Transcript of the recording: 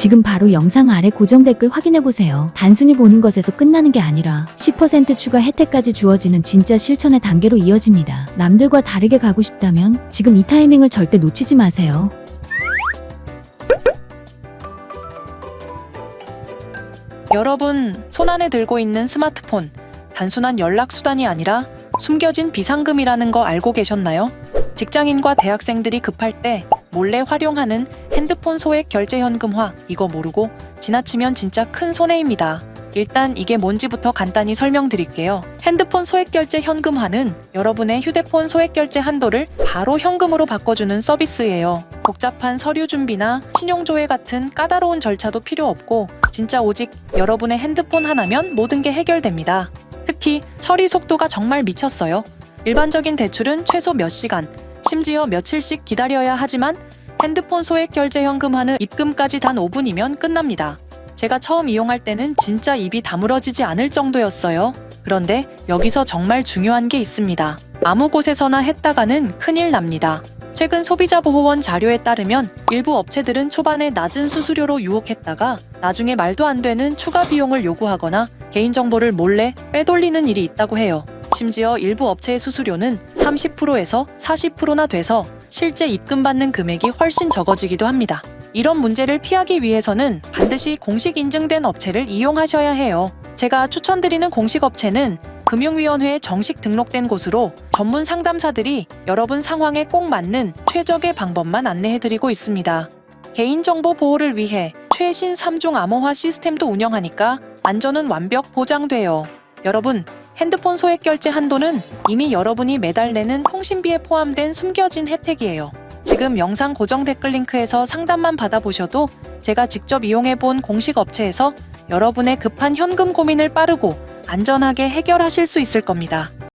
지금 바로 영상 아래 고정 댓글 확인해보세요. 단순히 보는 것에서 끝나는 게 아니라 10% 추가 혜택까지 주어지는 진짜 실천의 단계로 이어집니다. 남들과 다르게 가고 싶다면 지금 이 타이밍을 절대 놓치지 마세요. 여러분, 손안에 들고 있는 스마트폰, 단순한 연락 수단이 아니라 숨겨진 비상금이라는 거 알고 계셨나요? 직장인과 대학생들이 급할 때 몰래 활용하는 핸드폰 소액 결제 현금화, 이거 모르고 지나치면 진짜 큰 손해입니다. 일단 이게 뭔지부터 간단히 설명드릴게요. 핸드폰 소액 결제 현금화는 여러분의 휴대폰 소액 결제 한도를 바로 현금으로 바꿔주는 서비스예요. 복잡한 서류 준비나 신용조회 같은 까다로운 절차도 필요 없고 진짜 오직 여러분의 핸드폰 하나면 모든 게 해결됩니다. 특히 처리 속도가 정말 미쳤어요. 일반적인 대출은 최소 몇 시간, 심지어 며칠씩 기다려야 하지만 핸드폰 소액 결제 현금화는 입금까지 단 5분이면 끝납니다. 제가 처음 이용할 때는 진짜 입이 다물어지지 않을 정도였어요. 그런데 여기서 정말 중요한 게 있습니다. 아무 곳에서나 했다가는 큰일 납니다. 최근 소비자보호원 자료에 따르면 일부 업체들은 초반에 낮은 수수료로 유혹했다가 나중에 말도 안 되는 추가 비용을 요구하거나 개인정보를 몰래 빼돌리는 일이 있다고 해요. 심지어 일부 업체의 수수료는 30%에서 40%나 돼서 실제 입금받는 금액이 훨씬 적어지기도 합니다. 이런 문제를 피하기 위해서는 반드시 공식 인증된 업체를 이용하셔야 해요. 제가 추천드리는 공식 업체는 금융위원회에 정식 등록된 곳으로 전문 상담사들이 여러분 상황에 꼭 맞는 최적의 방법만 안내해드리고 있습니다. 개인정보 보호를 위해 최신 3중 암호화 시스템도 운영하니까 안전은 완벽 보장돼요. 여러분, 핸드폰 소액 결제 한도는 이미 여러분이 매달 내는 통신비에 포함된 숨겨진 혜택이에요. 지금 영상 고정 댓글 링크에서 상담만 받아보셔도 제가 직접 이용해 본 공식 업체에서 여러분의 급한 현금 고민을 빠르고 안전하게 해결하실 수 있을 겁니다.